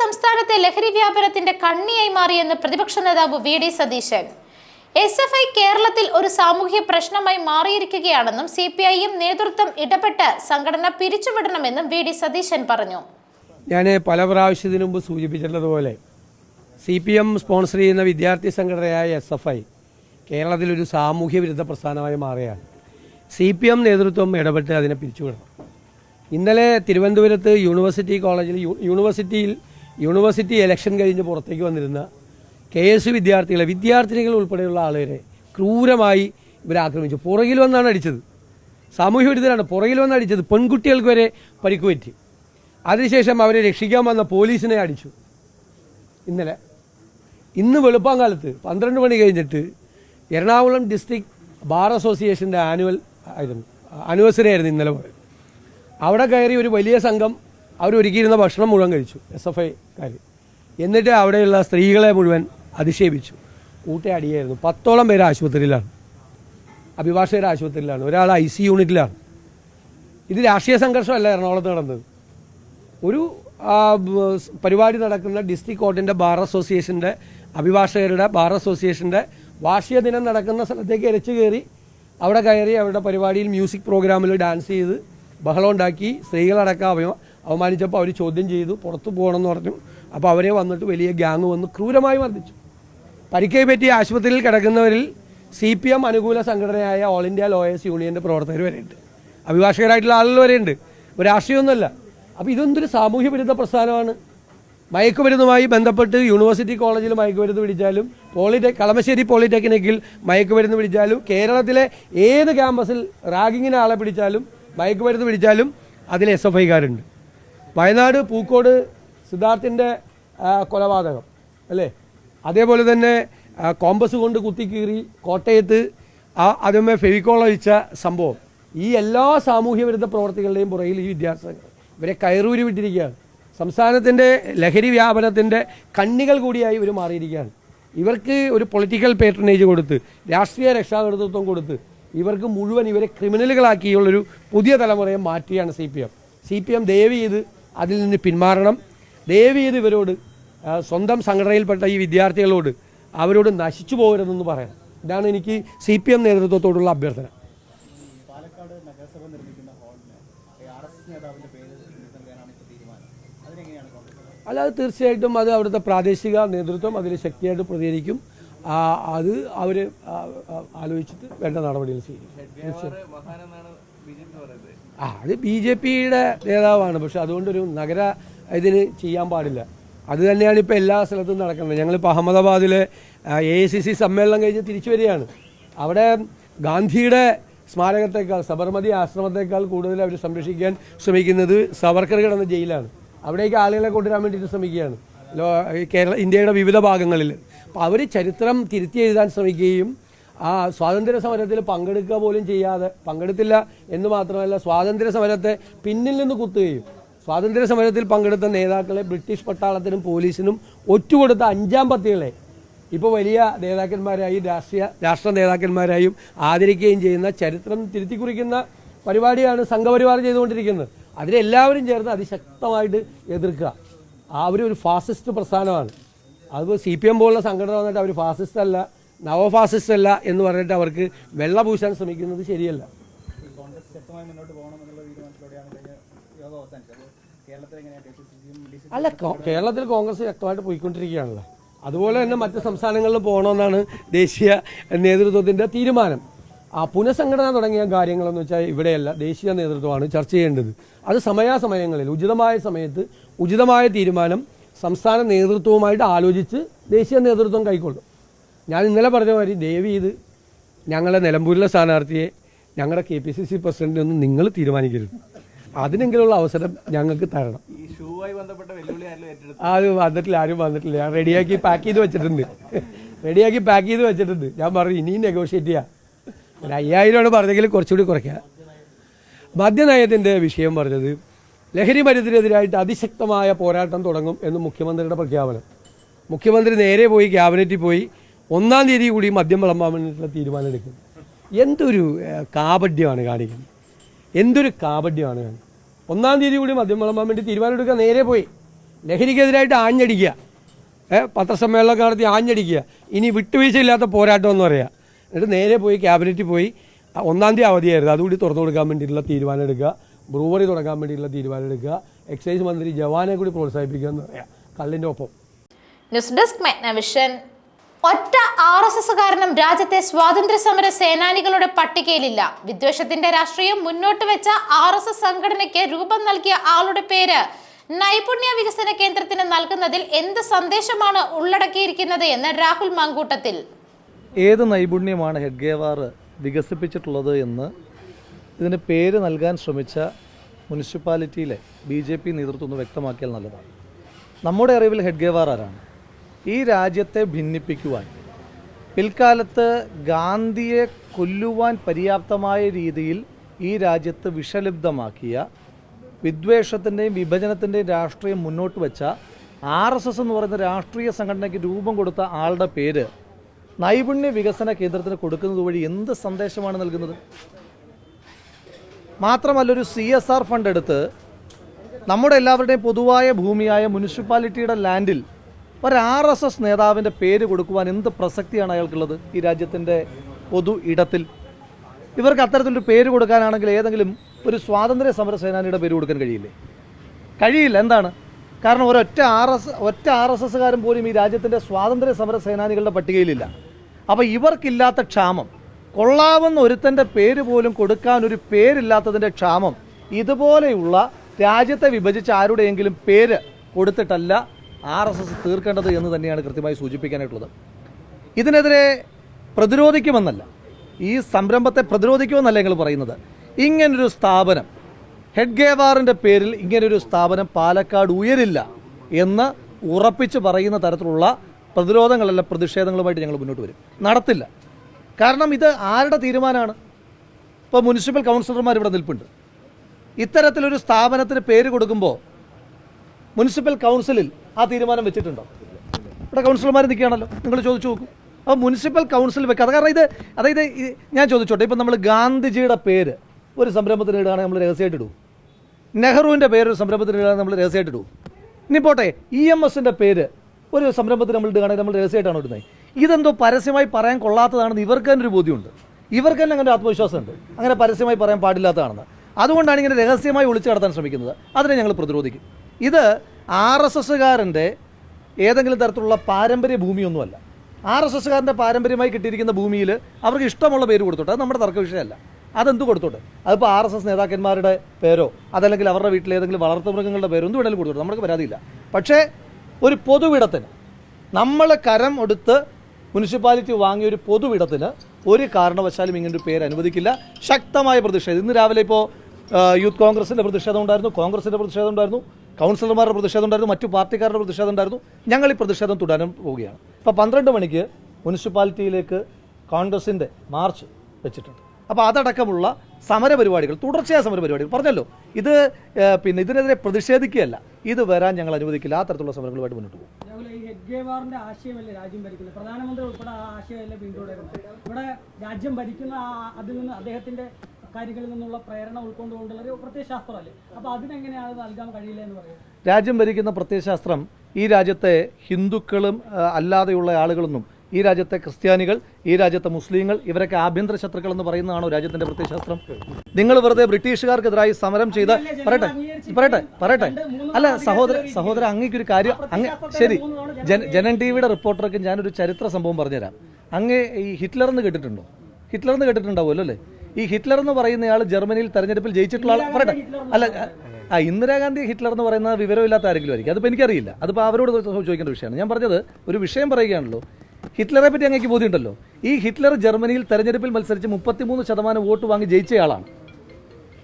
സംസ്ഥാനത്തെ ലഹരി വ്യാപനത്തിന്റെ കണ്ണിയായി മാറിയെന്ന് പ്രതിപക്ഷ നേതാവ് V D Satheesan. S F I കേരളത്തിൽ ഒരു സാമൂഹ്യ പ്രശ്നമായി മാറിയിരിക്കുകയാണെന്നും സി പി ഐ എം നേതൃത്വം ഇടപെട്ട് സംഘടന പിരിച്ചുവിടണമെന്നും വി ഡി സതീശൻ പറഞ്ഞു. ഞാൻ പല പ്രാവശ്യത്തിനു മുമ്പ് സൂചിപ്പിച്ചിട്ടുള്ളതുപോലെ സി പി എം സ്പോൺസർ ചെയ്യുന്ന വിദ്യാർത്ഥി സംഘടനയായ എസ് എഫ് ഐ കേരളത്തിലൊരു സാമൂഹ്യ വിരുദ്ധ പ്രസ്ഥാനമായി മാറുകയാണ് സി പി എം നേതൃത്വം ഇടപെട്ട് അതിനെ പിരിച്ചുവിടണം. ഇന്നലെ തിരുവനന്തപുരത്ത് യൂണിവേഴ്സിറ്റി കോളേജിൽ യൂണിവേഴ്സിറ്റിയിൽ യൂണിവേഴ്സിറ്റി ഇലക്ഷൻ കഴിഞ്ഞ് പുറത്തേക്ക് വന്നിരുന്ന കെ എസ് വിദ്യാർത്ഥികളെ വിദ്യാർത്ഥിനികൾ ഉൾപ്പെടെയുള്ള ആളുകളെ ക്രൂരമായി ഇവരെ ആക്രമിച്ചു. പുറകിൽ വന്നാണ് അടിച്ചത്. സാമൂഹ്യ വിരുദ്ധരാണ് പുറകിൽ വന്ന് അടിച്ചത് പെൺകുട്ടികൾക്ക് വരെ പരിക്ക് പറ്റി അതിനുശേഷം അവരെ രക്ഷിക്കാൻ വന്ന പോലീസിനെ അടിച്ചു. ഇന്നലെ ഇന്ന് വെളുപ്പാങ്കാലത്ത് പന്ത്രണ്ട് മണി കഴിഞ്ഞിട്ട് എറണാകുളം ഡിസ്ട്രിക്ട് ബാർ അസോസിയേഷന്റെ ആനുവൽ ആയിരുന്നു ആനിവേഴ്സറി ആയിരുന്നു ഇന്നലെ അവിടെ കയറി ഒരു വലിയ സംഘം അവർ ഒരുക്കിയിരുന്ന ഭക്ഷണം മുഴുവൻ കഴിച്ചു എസ് എഫ് ഐക്കാർ എന്നിട്ട് അവിടെയുള്ള സ്ത്രീകളെ മുഴുവൻ അധിക്ഷേപിച്ചു. കൂട്ടയടിയായിരുന്നു പത്തോളം പേര് ആശുപത്രിയിലാണ്. അഭിഭാഷകർ ആശുപത്രിയിലാണ്. ഒരാൾ ഐ സി യൂണിറ്റിലാണ്. ഇത് രാഷ്ട്രീയ സംഘർഷമല്ല എറണാകുളത്ത് നടന്നത്. ഒരു പരിപാടി നടക്കുന്ന ഡിസ്ട്രിക്ട് കോർട്ടിന്റെ ബാർ അസോസിയേഷന്റെ അഭിഭാഷകരുടെ ബാർ അസോസിയേഷന്റെ വാർഷിക ദിനം നടക്കുന്ന സ്ഥലത്തേക്ക് ഇരച്ചു കയറി അവിടെ കയറി അവരുടെ പരിപാടിയിൽ മ്യൂസിക് പ്രോഗ്രാമിൽ ഡാൻസ് ചെയ്ത് ബഹളം ഉണ്ടാക്കി സ്ത്രീകളടക്കം അവ അവമാനിച്ചപ്പോൾ അവർ ചോദ്യം ചെയ്തു പുറത്തു പോകണമെന്ന് പറഞ്ഞു. അപ്പോൾ അവരെ വന്നിട്ട് വലിയ ഗ്യാങ് വന്ന് ക്രൂരമായി മർദ്ദിച്ചു. പരിക്കേ പറ്റി ആശുപത്രിയിൽ കിടക്കുന്നവരിൽ സി പി എം അനുകൂല സംഘടനയായ ഓൾ ഇന്ത്യ ലോയേഴ്സ് യൂണിയന്റെ പ്രവർത്തകർ വരെയുണ്ട്. അഭിഭാഷകരായിട്ടുള്ള ആളുകൾ വരെയുണ്ട്. രാഷ്ട്രീയമൊന്നുമല്ല. അപ്പോൾ ഇതെന്തൊരു സാമൂഹ്യ വിരുദ്ധ പ്രസ്ഥാനമാണ്. മയക്കുമരുന്നുമായി ബന്ധപ്പെട്ട് യൂണിവേഴ്സിറ്റി കോളേജിൽ മയക്കുമരുന്ന് പിടിച്ചാലും പോളിടെക് കളമശ്ശേരി പോളിടെക്നിക്കിൽ മയക്കുമരുന്ന് പിടിച്ചാലും കേരളത്തിലെ ഏത് ക്യാമ്പസിൽ റാഗിങ്ങിനെ ആളെ പിടിച്ചാലും മയക്കുമരുന്ന് പിടിച്ചാലും അതിൽ എസ് എഫ് ഐക്കാരുണ്ട് വയനാട് പൂക്കോട് സിദ്ധാർത്ഥിന്റെ കൊലപാതകം അല്ലേ? അതേപോലെ തന്നെ കോമ്പസ് കൊണ്ട് കുത്തിക്കീറി കോട്ടയത്ത് ആ അതുമേ ഫെവിക്കോൾ ഒഴിച്ച സംഭവം. ഈ എല്ലാ സാമൂഹ്യ വിരുദ്ധ പ്രവർത്തികളുടെയും പുറകിൽ ഈ വിദ്യാർത്ഥികൾ ഇവരെ കയറൂരി വിട്ടിരിക്കുകയാണ്. സംസ്ഥാനത്തിന്റെ ലഹരി വ്യാപനത്തിന്റെ കണ്ണികൾ കൂടിയായി ഇവർ മാറിയിരിക്കുകയാണ്. ഇവർക്ക് ഒരു പൊളിറ്റിക്കൽ പേട്രണേജ് കൊടുത്ത് രാഷ്ട്രീയ രക്ഷാകർതൃത്വം കൊടുത്ത് ഇവർക്ക് മുഴുവൻ ഇവരെ ക്രിമിനലുകളാക്കിയുള്ളൊരു പുതിയ തലമുറയെ മാറ്റിയാണ് C P M. C P M ദയവ് ചെയ്ത് അതിൽ നിന്ന് പിന്മാറണം. ദയവ് ചെയ്ത് ഇവരോട് സ്വന്തം സംഘടനയിൽപ്പെട്ട ഈ വിദ്യാർത്ഥികളോട് അവരോട് നശിച്ചു പോകരുതെന്ന് പറയാം. ഇതാണ് എനിക്ക് സി പി എം നേതൃത്വത്തോടുള്ള അഭ്യർത്ഥന. അല്ലാതെ തീർച്ചയായിട്ടും അത് അവിടുത്തെ പ്രാദേശിക നേതൃത്വം അതിൽ ശക്തിയായിട്ട് പ്രതികരിക്കും അത് അവർ ആലോചിച്ചിട്ട് വേണ്ട നടപടികൾ സ്വീകരിക്കും. അത് ബി ജെ പിയുടെ നേതാവാണ്. പക്ഷെ അതുകൊണ്ടൊരു നഗര ഇതിന് ചെയ്യാൻ പാടില്ല. അത് തന്നെയാണ് ഇപ്പോൾ എല്ലാ സ്ഥലത്തും നടക്കുന്നത്. ഞങ്ങൾ ഇപ്പോൾ അഹമ്മദാബാദിലെ എ ഐ സി സി സമ്മേളനം കഴിഞ്ഞ് തിരിച്ചു വരികയാണ്. അവിടെ ഗാന്ധിയുടെ സ്മാരകത്തേക്കാൾ സബർമതി ആശ്രമത്തേക്കാൾ കൂടുതൽ അവർ സംരക്ഷിക്കാൻ ശ്രമിക്കുന്നത് സവർക്കർ കിടന്ന ജയിലാണ്. അവിടേക്ക് ആളുകളെ കൊണ്ടുവരാൻ വേണ്ടിയിട്ട് ശ്രമിക്കുകയാണ്. കേരള ഇന്ത്യയുടെ വിവിധ ഭാഗങ്ങളിൽ. അപ്പോൾ അവർ ചരിത്രം തിരുത്തി എഴുതാൻ ശ്രമിക്കുകയും ആ സ്വാതന്ത്ര്യ സമരത്തിൽ പങ്കെടുക്കുക പോലും ചെയ്യാതെ പങ്കെടുത്തില്ല എന്ന് മാത്രമല്ല സ്വാതന്ത്ര്യ സമരത്തെ പിന്നിൽ നിന്ന് കുത്തുകയും സ്വാതന്ത്ര്യ സമരത്തിൽ പങ്കെടുത്ത നേതാക്കളെ ബ്രിട്ടീഷ് പട്ടാളത്തിനും പോലീസിനും ഒറ്റുകൊടുത്ത അഞ്ചാം പത്തികളെ ഇപ്പോൾ വലിയ നേതാക്കന്മാരായി രാഷ്ട്രീയ രാഷ്ട്ര നേതാക്കന്മാരായും ആദരിക്കുകയും ചെയ്യുന്ന ചരിത്രം തിരുത്തി കുറിക്കുന്ന പരിപാടിയാണ് സംഘപരിവാർ ചെയ്തുകൊണ്ടിരിക്കുന്നത്. അതിലെല്ലാവരും ചേർന്ന് അതിശക്തമായിട്ട് എതിർക്കുക. അവർ ഒരു ഫാസിസ്റ്റ് പ്രസ്ഥാനമാണ്. അതിപ്പോൾ സി പി എം പോലുള്ള സംഘടന വന്നിട്ട് അവർ ഫാസിസ്റ്റ് അല്ല നവഫാസിസ്റ്റ് അല്ല എന്ന് പറഞ്ഞിട്ട് അവർക്ക് വെള്ള പൂശാൻ ശ്രമിക്കുന്നത് ശരിയല്ല. അല്ല കേരളത്തിൽ കോൺഗ്രസ് ശക്തമായിട്ട് പോയിക്കൊണ്ടിരിക്കുകയാണല്ലോ. അതുപോലെ തന്നെ മറ്റ് സംസ്ഥാനങ്ങളിലും പോകണമെന്നാണ് ദേശീയ നേതൃത്വത്തിന്റെ തീരുമാനം. ആ പുനഃസംഘടന തുടങ്ങിയ കാര്യങ്ങളെന്ന് വെച്ചാൽ ഇവിടെയല്ല ദേശീയ നേതൃത്വമാണ് ചർച്ച ചെയ്യേണ്ടത്. അത് സമയാസമയങ്ങളിൽ ഉചിതമായ സമയത്ത് ഉചിതമായ തീരുമാനം സംസ്ഥാന നേതൃത്വവുമായിട്ട് ആലോചിച്ച് ദേശീയ നേതൃത്വം കൈക്കൊള്ളും. ഞാൻ ഇന്നലെ പറഞ്ഞ മാതിരി ദയവ് ചെയ്ത് ഞങ്ങളെ നിലമ്പൂരിലെ സ്ഥാനാർത്ഥിയെ ഞങ്ങളുടെ കെ പി സി സി പ്രസിഡന്റിനൊന്നും നിങ്ങൾ തീരുമാനിക്കരുത്. അതിനെങ്കിലുള്ള അവസരം ഞങ്ങൾക്ക് തരണം. അത് വന്നിട്ടില്ല ആരും വന്നിട്ടില്ല. ഞാൻ റെഡിയാക്കി പാക്ക് ചെയ്ത് വെച്ചിട്ടുണ്ട്. റെഡിയാക്കി പാക്ക് ചെയ്ത് വെച്ചിട്ടുണ്ട്. ഞാൻ പറഞ്ഞു ഇനിയും നെഗോഷിയേറ്റ് ചെയ്യാം. ഒരു അയ്യായിരമാണ് പറഞ്ഞെങ്കിൽ കുറച്ചുകൂടി കുറയ്ക്കാം. മദ്യനയത്തിന്റെ വിഷയം പറഞ്ഞത് ലഹരി മരുന്നിനെതിരായിട്ട് അതിശക്തമായ പോരാട്ടം തുടങ്ങും എന്ന് മുഖ്യമന്ത്രിയുടെ പ്രഖ്യാപനം. മുഖ്യമന്ത്രി നേരെ പോയി ക്യാബിനറ്റിൽ പോയി ഒന്നാം തീയതി കൂടി മദ്യം വിളമ്പാൻ വേണ്ടിയിട്ടുള്ള തീരുമാനം എടുക്കും എന്തൊരു കാപഡ്യമാണ് കാണിക്കുന്നത്. എന്തൊരു കാപഡ്യമാണ് കാണിക്കുന്നത്. ഒന്നാം തീയതി കൂടി മദ്യം വിളമ്പാൻ വേണ്ടി തീരുമാനം എടുക്കാൻ നേരെ പോയി. ലഹരിക്കെതിരായിട്ട് ആഞ്ഞടിക്കുക. പത്രസമ്മേളനം നടത്തി ആഞ്ഞടിക്കുക. ഇനി വിട്ടുവീഴ്ചയില്ലാത്ത പോരാട്ടം എന്ന് പറയുക എന്നിട്ട് നേരെ പോയി ക്യാബിനറ്റിൽ പോയി ഒന്നാം തീയതി അവധിയായിരുന്നു. അതുകൂടി തുറന്നു കൊടുക്കാൻ വേണ്ടിയിട്ടുള്ള തീരുമാനം എടുക്കുക ബ്രൂവറി തുടങ്ങാൻ വേണ്ടിയിട്ടുള്ള തീരുമാനം എടുക്കുക എക്സൈസ് മന്ത്രി ജവാനെ കൂടി പ്രോത്സാഹിപ്പിക്കുക എന്ന് പറയാം. കള്ളിന്റെ ഒപ്പം. News desk Magnavision. ഒറ്റ ആർ എസ് എസ് കാരണം രാജ്യത്തെ സ്വാതന്ത്ര്യ സമര സേനാനികളുടെ പട്ടികയിലില്ല. വിദ്വേഷത്തിന്റെ രാഷ്ട്രീയം മുന്നോട്ട് വെച്ച ആർ എസ് എസ് സംഘടനയ്ക്ക് രൂപം നൽകിയ ആളുടെ പേര് നൈപുണ്യ വികസന കേന്ദ്രത്തിന് നൽകുന്നതിൽ എന്ത് സന്ദേശമാണ് ഉള്ളടക്കിയിരിക്കുന്നത് എന്ന് രാഹുൽ മാങ്കൂട്ടത്തിൽ. ഏത് നൈപുണ്യമാണ് ഹെഡ്ഗേവാർ വികസിപ്പിച്ചിട്ടുള്ളത് എന്ന് ഇതിന് പേര് നൽകാൻ ശ്രമിച്ച മുനിസിപ്പാലിറ്റിയിലെ ബി ജെ പി നേതൃത്വം ഒന്ന് വ്യക്തമാക്കിയാൽ നല്ലതാണ്. നമ്മുടെ അറിവിൽ ഹെഡ്ഗേവാർ ആരാണ്? ഈ രാജ്യത്തെ ഭിന്നിപ്പിക്കുവാൻ പിൽക്കാലത്ത് ഗാന്ധിയെ കൊല്ലുവാൻ പര്യാപ്തമായ രീതിയിൽ ഈ രാജ്യത്ത് വിഷലിപ്തമാക്കിയ വിദ്വേഷത്തിന്റെയും വിഭജനത്തിന്റെയും രാഷ്ട്രീയം മുന്നോട്ട് വെച്ച ആർ എസ് എസ് എന്ന് പറയുന്ന രാഷ്ട്രീയ സംഘടനയ്ക്ക് രൂപം കൊടുത്ത ആളുടെ പേര് നൈപുണ്യ വികസന കേന്ദ്രത്തിന് കൊടുക്കുന്നത് വഴി എന്ത് സന്ദേശമാണ് നൽകുന്നത്? മാത്രമല്ല ഒരു സി എസ് ആർ ഫണ്ട് എടുത്ത് നമ്മുടെ എല്ലാവരുടെയും പൊതുവായ ഭൂമിയായ മുനിസിപ്പാലിറ്റിയുടെ ലാൻഡിൽ ഒരു ആർ എസ് എസ് നേതാവിന്റെ പേര് കൊടുക്കുവാൻ എന്ത് പ്രസക്തിയാണ് അയാൾക്കുള്ളത് ഈ രാജ്യത്തിന്റെ പൊതു ഇടത്തിൽ? ഇവർക്ക് അത്തരത്തിലൊരു പേര് കൊടുക്കാനാണെങ്കിൽ ഏതെങ്കിലും ഒരു സ്വാതന്ത്ര്യ സമര സേനാനിയുടെ പേര് കൊടുക്കാൻ കഴിയില്ലേ? കഴിയില്ല. എന്താണ്? കാരണം ഒരൊറ്റ ആർ എസ് ഒറ്റ ആർ എസ് എസ്സുകാരും പോലും ഈ രാജ്യത്തിന്റെ സ്വാതന്ത്ര്യ സമര സേനാനികളുടെ പട്ടികയിലില്ല. അപ്പോൾ ഇവർക്കില്ലാത്ത ക്ഷാമം കൊള്ളാവുന്ന ഒരുത്തന്റെ പേര് പോലും കൊടുക്കാൻ ഒരു പേരില്ലാത്തതിന്റെ ക്ഷാമം ഇതുപോലെയുള്ള രാജ്യത്തെ വിഭജിച്ച് ആരുടെയെങ്കിലും പേര് കൊടുത്തിട്ടല്ല ആർ എസ് എസ് തീർക്കേണ്ടത് എന്ന് തന്നെയാണ് കൃത്യമായി സൂചിപ്പിക്കാനായിട്ടുള്ളത്. ഇതിനെതിരെ പ്രതിരോധിക്കുമെന്നല്ല ഈ സംരംഭത്തെ പ്രതിരോധിക്കുമെന്നല്ല ഞങ്ങൾ പറയുന്നത്. ഇങ്ങനൊരു സ്ഥാപനം ഹെഡ്ഗേവാറിന്റെ പേരിൽ ഇങ്ങനൊരു സ്ഥാപനം പാലക്കാട് ഉയരില്ല എന്ന് ഉറപ്പിച്ച് പറയുന്ന തരത്തിലുള്ള പ്രതിരോധങ്ങളല്ല പ്രതിഷേധങ്ങളുമായിട്ട് ഞങ്ങൾ മുന്നോട്ട് വരും. നടത്തില്ല. കാരണം ഇത് ആരുടെ തീരുമാനമാണ്? ഇപ്പോൾ മുനിസിപ്പൽ കൗൺസിലർമാർ ഇവിടെ നിൽപ്പുണ്ട്. ഇത്തരത്തിലൊരു സ്ഥാപനത്തിന് പേര് കൊടുക്കുമ്പോൾ മുനിസിപ്പൽ കൗൺസിലിൽ ആ തീരുമാനം വെച്ചിട്ടുണ്ടോ? ഇവിടെ കൗൺസിലർമാർ നിൽക്കുകയാണല്ലോ. നിങ്ങൾ ചോദിച്ചു നോക്കും. അപ്പോൾ മുനിസിപ്പൽ കൗൺസിൽ വെക്കുക അത് കാരണം ഇത് അതായത് ഞാൻ ചോദിച്ചോട്ടെ ഇപ്പം നമ്മൾ ഗാന്ധിജിയുടെ പേര് ഒരു സംരംഭത്തിന് ഇടുകയാണെങ്കിൽ നമ്മൾ രഹസ്യമായിട്ട് ഇടും. നെഹ്റുവിന്റെ പേര് ഒരു സംരംഭത്തിന് ഇടുകയാണെങ്കിൽ നമ്മൾ രഹസ്യമായിട്ട് ഇടും. ഇനി പോട്ടെ ഇ എം എസിന്റെ പേര് ഒരു സംരംഭത്തിന് നമ്മൾ ഇടുകയാണെങ്കിൽ നമ്മൾ രഹസ്യമായിട്ടാണ് ഇടുന്നത്? ഇതെന്തോ പരസ്യമായി പറയാൻ കൊള്ളാത്തതാണെന്ന് ഇവർക്ക് തന്നെ ഒരു ബോധ്യമുണ്ട്. ഇവർക്ക് തന്നെ അങ്ങനെ ആത്മവിശ്വാസമുണ്ട്. അങ്ങനെ പരസ്യമായി പറയാൻ പാടില്ലാത്തതാണെന്ന്. അതുകൊണ്ടാണ് ഇങ്ങനെ രഹസ്യമായി ഒളിച്ചു കടത്താൻ ശ്രമിക്കുന്നത്. അതിനെ ഞങ്ങൾ പ്രതിരോധിക്കും. ഇത് ആർ എസ് എസ്സുകാരന്റെ ഏതെങ്കിലും തരത്തിലുള്ള പാരമ്പര്യ ഭൂമിയൊന്നുമല്ല. ആർ എസ് എസ്സുകാരന്റെ പാരമ്പര്യമായി കിട്ടിയിരിക്കുന്ന ഭൂമിയിൽ അവർക്ക് ഇഷ്ടമുള്ള പേര് കൊടുത്തോട്ടെ അത് നമ്മുടെ തർക്ക വിഷയമല്ല. അതെന്ത് കൊടുത്തോട്ടെ? അതിപ്പോൾ ആർ എസ് എസ് നേതാക്കന്മാരുടെ പേരോ അതല്ലെങ്കിൽ അവരുടെ വീട്ടിലെ ഏതെങ്കിലും വളർത്തുമൃഗങ്ങളുടെ പേരോ എന്ത് വേണമെങ്കിലും കൊടുത്തോട്ടെ നമുക്ക് പരാതിയില്ല. പക്ഷേ ഒരു പൊതുവിടത്തിന് നമ്മൾ കരം എടുത്ത് മുനിസിപ്പാലിറ്റി വാങ്ങിയ ഒരു പൊതുവിടത്തിന് ഒരു കാരണവശാലും ഇങ്ങനൊരു പേര് അനുവദിക്കില്ല. ശക്തമായ പ്രതിഷേധം. ഇന്ന് രാവിലെ ഇപ്പോൾ യൂത്ത് കോൺഗ്രസിന്റെ പ്രതിഷേധം ഉണ്ടായിരുന്നു കോൺഗ്രസിന്റെ പ്രതിഷേധം ഉണ്ടായിരുന്നു കൗൺസിലർമാരുടെ പ്രതിഷേധം ഉണ്ടായിരുന്നു മറ്റു പാർട്ടിക്കാരുടെ പ്രതിഷേധം ഉണ്ടായിരുന്നു. ഞങ്ങൾ ഈ പ്രതിഷേധം തുടരാൻ പോവുകയാണ്. ഇപ്പോൾ പന്ത്രണ്ട് മണിക്ക് മുനിസിപ്പാലിറ്റിയിലേക്ക് കോൺഗ്രസിന്റെ മാർച്ച് വെച്ചിട്ടുണ്ട്. അപ്പോൾ അതടക്കമുള്ള സമരപരിപാടികൾ തുടർച്ചയായ സമരപരിപാടികൾ പറഞ്ഞല്ലോ ഇത് പിന്നെ ഇതിനെതിരെ പ്രതിഷേധിക്കുകയല്ല. ഇത് വരാൻ ഞങ്ങൾ അനുവദിക്കില്ല. ആ തരത്തിലുള്ള സമരങ്ങളുമായിട്ട് മുന്നോട്ട് പോകും. രാജ്യം ഭരിക്കുന്നത്? ഉൾപ്പെടെ ഇവിടെ രാജ്യം ഭരിക്കുന്ന അതിൽ നിന്ന് അദ്ദേഹത്തിന്റെ കാര്യങ്ങളിൽ നിന്നുള്ള പ്രേരണ ഉൾക്കൊണ്ടുകൊണ്ടുള്ള ഒരു പ്രത്യയശാസ്ത്രമല്ലേ അപ്പൊ അതിനെങ്ങനെയാണ് അത് നൽകാൻ കഴിയില്ല എന്ന് പറയുന്നത്? രാജ്യം ഭരിക്കുന്ന പ്രത്യയശാസ്ത്രം ഈ രാജ്യത്തെ ഹിന്ദുക്കളും അല്ലാതെയുള്ള ആളുകളൊന്നും ഈ രാജ്യത്തെ ക്രിസ്ത്യാനികൾ ഈ രാജ്യത്തെ മുസ്ലിങ്ങൾ ഇവരൊക്കെ ആഭ്യന്തര ശത്രുക്കൾ എന്ന് പറയുന്നതാണോ രാജ്യത്തിന്റെ പ്രത്യയശാസ്ത്രം നിങ്ങൾ വെറുതെ ബ്രിട്ടീഷുകാർക്കെതിരായി സമരം ചെയ്ത പറയട്ടെ പറയട്ടെ പറയട്ടെ. അല്ല സഹോദര സഹോദര അങ്ങേക്കൊരു കാര്യം അങ്ങ് ശരി ജന ജനൻ ടി വിയുടെ റിപ്പോർട്ടർക്ക് ഞാനൊരു ചരിത്ര സംഭവം പറഞ്ഞുതരാം. അങ്ങേ ഈ ഹിറ്റ്ലർ എന്ന് കേട്ടിട്ടുണ്ടോ? ഹിറ്റ്ലർ എന്ന് കേട്ടിട്ടുണ്ടാവുമല്ലോ അല്ലേ? ഈ ഹിറ്റ്ലർ എന്ന് പറയുന്നയാൾ ജർമ്മനിയിൽ തെരഞ്ഞെടുപ്പിൽ ജയിച്ചിട്ടുള്ള ആൾ പറയട്ടെ. അല്ല ആ ഇന്ദിരാഗാന്ധി ഹിറ്റ്ലർ എന്ന് പറയുന്ന വിവരമില്ലാത്ത ആരെങ്കിലും ആയിരിക്കും. അതിപ്പോൾ എനിക്കറിയില്ല. അതിപ്പോൾ അവരോട് ചോദിക്കേണ്ട വിഷയമാണ്. ഞാൻ പറഞ്ഞത് ഒരു വിഷയം പറയുകയാണല്ലോ. ഹിറ്റ്ലറെ പറ്റി അങ്ങേക്ക് ബോധ്യമുണ്ടല്ലോ. ഈ ഹിറ്റ്ലർ ജർമ്മനിയിൽ തെരഞ്ഞെടുപ്പിൽ മത്സരിച്ച് മുപ്പത്തിമൂന്ന് ശതമാനം വോട്ട് വാങ്ങി ജയിച്ചയാളാണ്.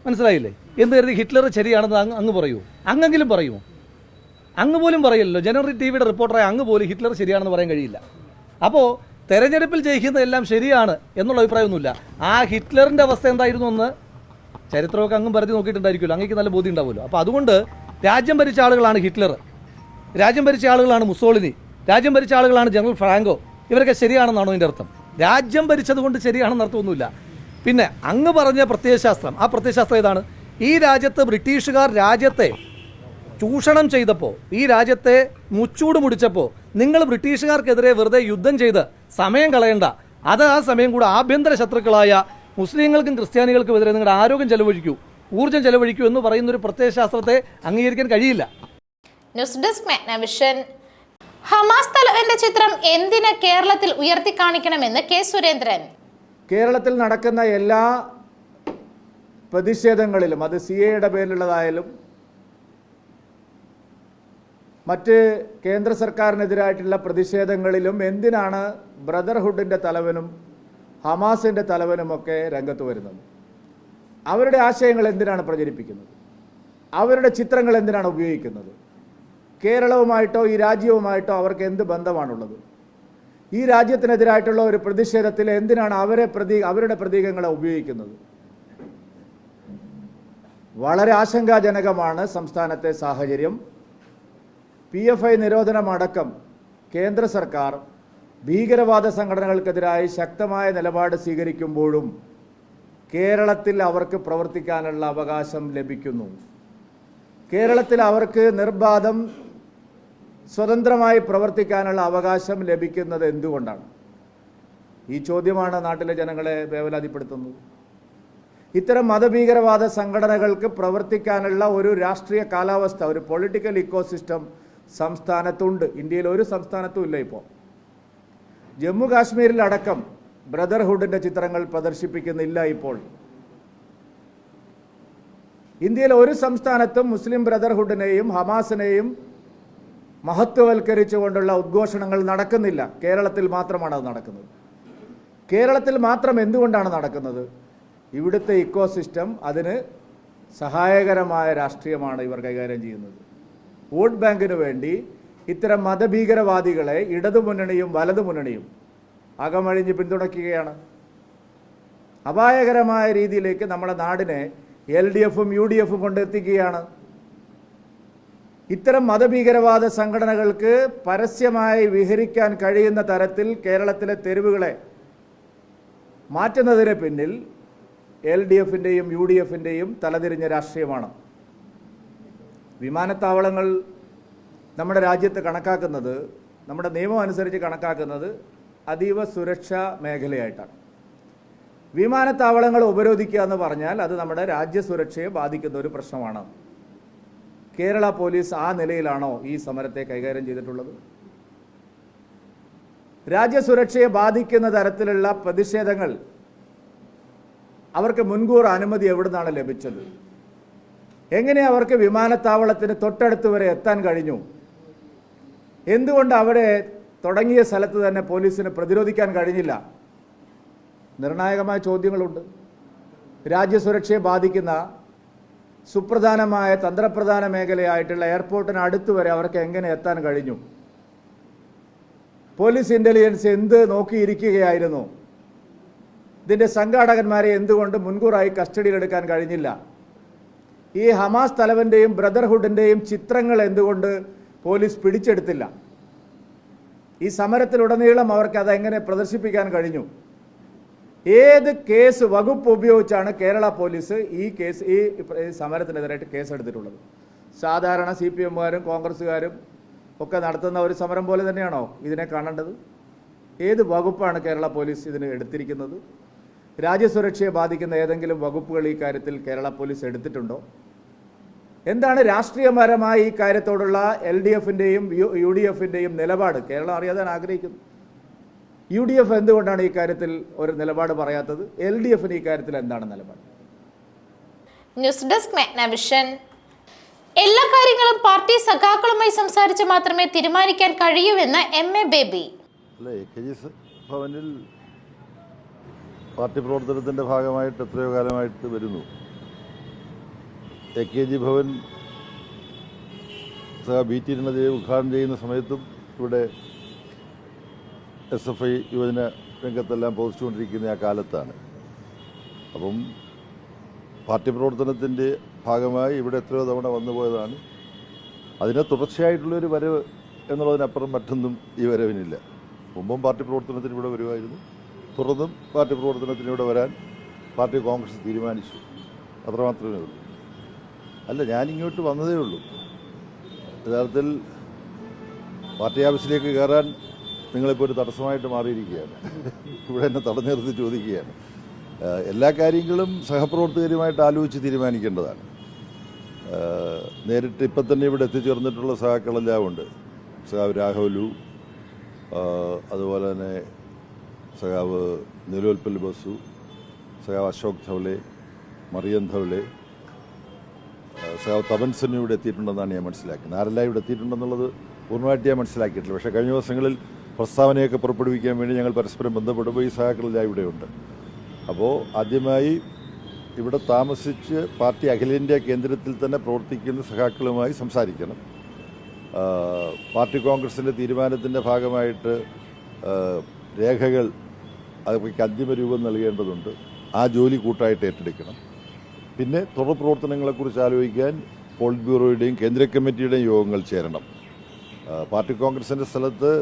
മനസ്സിലായില്ലേ? എന്ന് കരുതി ഹിറ്റ്ലർ ശരിയാണെന്ന് അങ്ങ് അങ്ങ് പറയൂ. അങ്ങെങ്കിലും പറയുമോ അങ്ങ് പോലും പറയില്ലല്ലോ ജനറൽ ടി വിയുടെ റിപ്പോർട്ടറായ അങ്ങ് പോലും ഹിറ്റ്ലർ ശരിയാണെന്ന് പറയാൻ കഴിയില്ല. അപ്പോൾ തെരഞ്ഞെടുപ്പിൽ ജയിക്കുന്നതെല്ലാം ശരിയാണ് എന്നുള്ള അഭിപ്രായമൊന്നുമില്ല. ആ ഹിറ്റ്ലറിന്റെ അവസ്ഥ എന്തായിരുന്നു എന്ന് ചരിത്രമൊക്കെ അങ്ങും പറഞ്ഞു നോക്കിയിട്ടുണ്ടായിരിക്കുമല്ലോ. അങ്ങേക്ക് നല്ല ബോധ്യം ഉണ്ടാവുമല്ലോ. അപ്പോൾ അതുകൊണ്ട് രാജ്യം ഭരിച്ച ആളുകളാണ് ഹിറ്റ്ലർ. രാജ്യം ഭരിച്ച ആളുകളാണ് മുസോളിനി. രാജ്യം ഭരിച്ച ആളുകളാണ് ജനറൽ ഫ്രാങ്കോ. ഇവരൊക്കെ ശരിയാണെന്നാണോ എന്റെ അർത്ഥം? രാജ്യം ഭരിച്ചത് കൊണ്ട് ശരിയാണെന്ന് അർത്ഥമൊന്നുമില്ല. പിന്നെ അങ്ങ് പറഞ്ഞ പ്രത്യയശാസ്ത്രം ആ പ്രത്യയശാസ്ത്രം ഏതാണ്? ഈ രാജ്യത്ത് ബ്രിട്ടീഷുകാർ രാജ്യത്തെ ചൂഷണം ചെയ്തപ്പോൾ ഈ രാജ്യത്തെ മുച്ചൂട് മുടിച്ചപ്പോൾ നിങ്ങൾ ബ്രിട്ടീഷുകാർക്കെതിരെ വെറുതെ യുദ്ധം ചെയ്ത് സമയം കളയണ്ട. അത് ആ സമയം കൂടെ ആഭ്യന്തര ശത്രുക്കളായ മുസ്ലിങ്ങൾക്കും ക്രിസ്ത്യാനികൾക്കും എതിരെ നിങ്ങളുടെ ആരോഗ്യം ചെലവഴിക്കൂ ഊർജം ചെലവഴിക്കൂ എന്ന് പറയുന്ന ഒരു പ്രത്യയശാസ്ത്രത്തെ അംഗീകരിക്കാൻ കഴിയില്ല. ന്യൂസ് ഡെസ്ക് മാഗ്നവിഷൻ ഹമാസ് തലവന്റെ ചിത്രം എന്തിന് കേരളത്തിൽ ഉയർത്തി കാണിക്കണമെന്ന് കെ സുരേന്ദ്രൻ? കേരളത്തിൽ നടക്കുന്ന എല്ലാ പ്രതിഷേധങ്ങളിലും അത് സി എയുടെ പേരിലുള്ളതായാലും മറ്റ് കേന്ദ്ര സർക്കാരിനെതിരായിട്ടുള്ള പ്രതിഷേധങ്ങളിലും എന്തിനാണ് ബ്രദർഹുഡിന്റെ തലവനും ഹമാസിന്റെ തലവനുമൊക്കെ രംഗത്ത് വരുന്നത്? അവരുടെ ആശയങ്ങൾ എന്തിനാണ് പ്രചരിപ്പിക്കുന്നത്? അവരുടെ ചിത്രങ്ങൾ എന്തിനാണ് ഉപയോഗിക്കുന്നത്? കേരളവുമായിട്ടോ ഈ രാജ്യവുമായിട്ടോ അവർക്ക് എന്ത് ബന്ധമാണുള്ളത്? ഈ രാജ്യത്തിനെതിരായിട്ടുള്ള ഒരു പ്രതിഷേധത്തിൽ എന്തിനാണ് അവരെ പ്രതീ അവരുടെ പ്രതീകങ്ങളെ ഉപയോഗിക്കുന്നത്? വളരെ ആശങ്കാജനകമാണ് സംസ്ഥാനത്തെ സാഹചര്യം. പി എഫ് ഐ നിരോധനമടക്കം കേന്ദ്ര സർക്കാർ ഭീകരവാദ സംഘടനകൾക്കെതിരായി ശക്തമായ നിലപാട് സ്വീകരിക്കുമ്പോഴും കേരളത്തിൽ അവർക്ക് പ്രവർത്തിക്കാനുള്ള അവകാശം ലഭിക്കുന്നു. കേരളത്തിൽ അവർക്ക് നിർബാധം സ്വതന്ത്രമായി പ്രവർത്തിക്കാനുള്ള അവകാശം ലഭിക്കുന്നത് എന്തുകൊണ്ടാണ്? ഈ ചോദ്യമാണ് നാട്ടിലെ ജനങ്ങളെ വേവലാതിപ്പെടുത്തുന്നത്. ഇത്തരം മതഭീകരവാദ സംഘടനകൾക്ക് പ്രവർത്തിക്കാനുള്ള ഒരു രാഷ്ട്രീയ കാലാവസ്ഥ ഒരു പൊളിറ്റിക്കൽ ഇക്കോസിസ്റ്റം സംസ്ഥാനത്തുണ്ട്. ഇന്ത്യയിൽ ഒരു സംസ്ഥാനത്തും ഇല്ല ഇപ്പോൾ ജമ്മു കാശ്മീരിലടക്കം ബ്രദർഹുഡിന്റെ ചിത്രങ്ങൾ പ്രദർശിപ്പിക്കുന്നില്ല ഇപ്പോൾ. ഇന്ത്യയിൽ ഒരു സംസ്ഥാനത്തും മുസ്ലിം ബ്രദർഹുഡിനെയും ഹമാസിനെയും മഹത്വവൽക്കരിച്ചുകൊണ്ടുള്ള ഉദ്ഘോഷണങ്ങൾ നടക്കുന്നില്ല. കേരളത്തിൽ മാത്രമാണ് അത് നടക്കുന്നത്. കേരളത്തിൽ മാത്രം എന്തുകൊണ്ടാണ് നടക്കുന്നത്? ഇവിടുത്തെ ഇക്കോസിസ്റ്റം അതിന് സഹായകരമായ രാഷ്ട്രീയമാണ് ഇവർ കൈകാര്യം ചെയ്യുന്നത്. വോട്ട് ബാങ്കിന് വേണ്ടി ഇത്തരം മതഭീകരവാദികളെ ഇടതുമുന്നണിയും വലതുമുന്നണിയും അകമഴിഞ്ഞ് പിന്തുണയ്ക്കുകയാണ്. അപായകരമായ രീതിയിലേക്ക് നമ്മുടെ നാടിനെ എൽ ഡി എഫും യു ഡി എഫും കൊണ്ടെത്തിക്കുകയാണ്. ഇത്തരം മതഭീകരവാദ സംഘടനകൾക്ക് പരസ്യമായി വിഹരിക്കാൻ കഴിയുന്ന തരത്തിൽ കേരളത്തിലെ തെരുവുകളെ മാറ്റുന്നതിന് പിന്നിൽ എൽ ഡി എഫിന്റെയും യു ഡി എഫിന്റെയും തലതിരിഞ്ഞ രാഷ്ട്രീയമാണ്. വിമാനത്താവളങ്ങൾ നമ്മുടെ രാജ്യത്ത് കണക്കാക്കുന്നത് നമ്മുടെ നിയമം അനുസരിച്ച് കണക്കാക്കുന്നത് അതീവ സുരക്ഷാ മേഖലയായിട്ടാണ്. വിമാനത്താവളങ്ങൾ ഉപരോധിക്കുക എന്ന് പറഞ്ഞാൽ അത് നമ്മുടെ രാജ്യസുരക്ഷയെ ബാധിക്കുന്ന ഒരു പ്രശ്നമാണ്. കേരള പോലീസ് ആ നിലയിലാണോ ഈ സമരത്തെ കൈകാര്യം ചെയ്തിട്ടുള്ളത്? രാജ്യസുരക്ഷയെ ബാധിക്കുന്ന തരത്തിലുള്ള പ്രതിഷേധങ്ങൾ അവർക്ക് മുൻകൂർ അനുമതി എവിടുന്നാണ് ലഭിച്ചത്? എങ്ങനെ അവർക്ക് വിമാനത്താവളത്തിന് തൊട്ടടുത്ത് വരെ എത്താൻ കഴിഞ്ഞു? എന്തുകൊണ്ട് അവിടെ തുടങ്ങിയ സ്ഥലത്ത് തന്നെ പോലീസിന് പ്രതിരോധിക്കാൻ കഴിഞ്ഞില്ല? നിർണായകമായ ചോദ്യങ്ങളുണ്ട്. രാജ്യസുരക്ഷയെ ബാധിക്കുന്ന സുപ്രധാനമായ തന്ത്രപ്രധാന മേഖലയായിട്ടുള്ള എയർപോർട്ടിന് അടുത്ത് വരെ അവർക്ക് എങ്ങനെ എത്താൻ കഴിഞ്ഞു? പോലീസ് ഇന്റലിജൻസ് എന്ത് നോക്കിയിരിക്കുകയായിരുന്നു? ഇതിന്റെ സംഘാടകന്മാരെ എന്തുകൊണ്ട് മുൻകൂറായി കസ്റ്റഡിയിലെടുക്കാൻ കഴിഞ്ഞില്ല? ഈ ഹമാസ് തലവന്റെയും ബ്രദർഹുഡിന്റെയും ചിത്രങ്ങൾ എന്തുകൊണ്ട് പോലീസ് പിടിച്ചെടുത്തില്ല? ഈ സമരത്തിലുടനീളം അവർക്ക് അതെങ്ങനെ പ്രദർശിപ്പിക്കാൻ കഴിഞ്ഞു? ഏത് കേസ് വകുപ്പ് ഉപയോഗിച്ചാണ് കേരള പോലീസ് ഈ കേസ് ഈ സമരത്തിനെതിരായിട്ട് കേസെടുത്തിട്ടുള്ളത്? സാധാരണ സി പി എമ്മുകാരും കോൺഗ്രസ്സുകാരും ഒക്കെ നടത്തുന്ന ഒരു സമരം പോലെ തന്നെയാണോ ഇതിനെ കാണേണ്ടത്? ഏത് വകുപ്പാണ് കേരള പോലീസ് ഇതിന് എടുത്തിരിക്കുന്നത്? രാജ്യസുരക്ഷയെ ബാധിക്കുന്ന ഏതെങ്കിലും വകുപ്പുകൾ ഈ കാര്യത്തിൽ കേരള പോലീസ് എടുത്തിട്ടുണ്ടോ? എന്താണ് രാഷ്ട്രീയപരമായ ഈ കാര്യത്തോടുള്ള എൽ ഡി എഫിന്റെയും യു ഡി എഫിന്റെയും നിലപാട്? കേരളം അറിയാൻ ആഗ്രഹിക്കുന്നു. യു ഡി എഫ് എന്തുകൊണ്ടാണ് ഈ കാര്യത്തിൽ ഒരു നിലപാട് പറയാത്തത്? എൽ ഡി എഫിന് ഈ കാര്യത്തിൽ എന്താണ് നിലപാട്? ന്യൂസ് ഡെസ്ക് മാഗ്നവിഷൻ എല്ലാ കാര്യങ്ങളും പാർട്ടി സഖാക്കളുമായി സംസാരിച്ച് മാത്രമേ തീരുമാനിക്കാൻ കഴിയൂവെന്ന് എം എ ബേബി. അല്ല എ കെ ഭവനിൽ പാർട്ടി പ്രവർത്തനത്തിന്റെ ഭാഗമായിട്ട് എത്രയോ കാലമായിട്ട് വരുന്നു. എ കെ ജി ഭവൻ സഹ ബി ടി രമദേവ് ഉദ്ഘാടനം ചെയ്യുന്ന സമയത്തും ഇവിടെ എസ് എഫ് ഐ യുവജന രംഗത്തെല്ലാം പ്രവർത്തിച്ചുകൊണ്ടിരിക്കുന്ന ആ കാലത്താണ്. അപ്പം പാർട്ടി പ്രവർത്തനത്തിന്റെ ഭാഗമായി ഇവിടെ എത്രയോ തവണ വന്നു പോയതാണ്. അതിന് തുടർച്ചയായിട്ടുള്ളൊരു വരവ് എന്നുള്ളതിനപ്പുറം മറ്റൊന്നും ഈ വരവിനില്ല. മുമ്പും പാർട്ടി പ്രവർത്തനത്തിന് ഇവിടെ വരുമായിരുന്നു. തുടർന്നും പാർട്ടി പ്രവർത്തനത്തിന് ഇവിടെ വരാൻ പാർട്ടി കോൺഗ്രസ് തീരുമാനിച്ചു. അത്രമാത്രമേ ഉള്ളൂ. അല്ല ഞാനിങ്ങോട്ട് വന്നതേ ഉള്ളൂ. യഥാർത്ഥത്തിൽ പാർട്ടി ആഫീസിലേക്ക് കയറാൻ നിങ്ങളിപ്പോൾ ഒരു തടസ്സമായിട്ട് മാറിയിരിക്കുകയാണ്. ഇവിടെ എന്നെ തടഞ്ഞു നിർത്തി ചോദിക്കുകയാണ്. എല്ലാ കാര്യങ്ങളും സഹപ്രവർത്തകരുമായിട്ട് ആലോചിച്ച് തീരുമാനിക്കേണ്ടതാണ്. നേരിട്ട് ഇപ്പം തന്നെ ഇവിടെ എത്തിച്ചേർന്നിട്ടുള്ള സഹാക്കളെല്ലാം ഉണ്ട്. സഹാവ് രാഘവലു അതുപോലെ തന്നെ സഖാവ് നിലോൽപ്പൽ ബസു സഖാവ് അശോക് ധവലെ മറിയൻ ധവലെ സഖാവ് തപൻ സന്നു ഇവിടെ എത്തിയിട്ടുണ്ടെന്നാണ് ഞാൻ മനസ്സിലാക്കുന്നത്. ആരെല്ലാം ഇവിടെ എത്തിയിട്ടുണ്ടെന്നുള്ളത് പൂർണമായിട്ട് ഞാൻ മനസ്സിലാക്കിയിട്ടില്ല. പക്ഷേ കഴിഞ്ഞ ദിവസങ്ങളിൽ പ്രസ്താവനയൊക്കെ പുറപ്പെടുവിക്കാൻ വേണ്ടി ഞങ്ങൾ പരസ്പരം ബന്ധപ്പെടുമ്പോൾ ഈ സഹാക്കളെല്ലാം ഇവിടെയുണ്ട്. അപ്പോൾ ആദ്യമായി ഇവിടെ താമസിച്ച് പാർട്ടി അഖിലേന്ത്യാ കേന്ദ്രത്തിൽ തന്നെ പ്രവർത്തിക്കുന്ന സഖാക്കളുമായി സംസാരിക്കണം. പാർട്ടി കോൺഗ്രസിന്റെ തീരുമാനത്തിന്റെ ഭാഗമായിട്ട് രേഖകൾ അതൊക്കെ അന്തിമ രൂപം നൽകേണ്ടതുണ്ട്. ആ ജോലി കൂട്ടായിട്ട് ഏറ്റെടുക്കണം. പിന്നെ തുടർ പ്രവർത്തനങ്ങളെക്കുറിച്ച് ആലോചിക്കാൻ പോളിറ്റ് ബ്യൂറോയുടെയും കേന്ദ്ര കമ്മിറ്റിയുടെയും യോഗങ്ങൾ ചേരണം. പാർട്ടി കോൺഗ്രസിന്റെ സ്ഥലത്ത്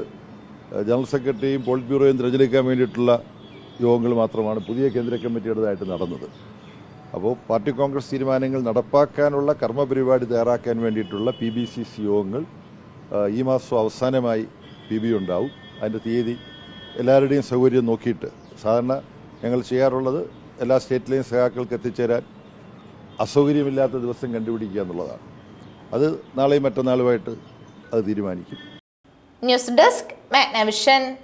ജനറൽ സെക്രട്ടറിയും പോളിറ്റ് ബ്യൂറോയും തിരഞ്ഞെടുക്കാൻ വേണ്ടിയിട്ടുള്ള യോഗങ്ങൾ മാത്രമാണ് പുതിയ കേന്ദ്ര കമ്മിറ്റിയുടേതായിട്ട് നടന്നത്. അപ്പോൾ പാർട്ടി കോൺഗ്രസ് തീരുമാനങ്ങൾ നടപ്പാക്കാനുള്ള കർമ്മപരിപാടി തയ്യാറാക്കാൻ വേണ്ടിയിട്ടുള്ള പി ബി സി സി യോഗങ്ങൾ ഈ മാസം അവസാനമായി പി ബി ഉണ്ടാവും. അതിന്റെ തീയതി എല്ലാവരുടെയും സൗകര്യം നോക്കിയിട്ട് സാധാരണ ഞങ്ങൾ ചെയ്യാറുള്ളത് എല്ലാ സ്റ്റേറ്റിലെയും സഹാക്കൾക്ക് എത്തിച്ചേരാൻ അസൗകര്യമില്ലാത്ത ദിവസം കണ്ടുപിടിക്കുക എന്നുള്ളതാണ്. അത് നാളെയും മറ്റന്നാളുമായിട്ട് അത് തീരുമാനിക്കും. News desk Magnavision.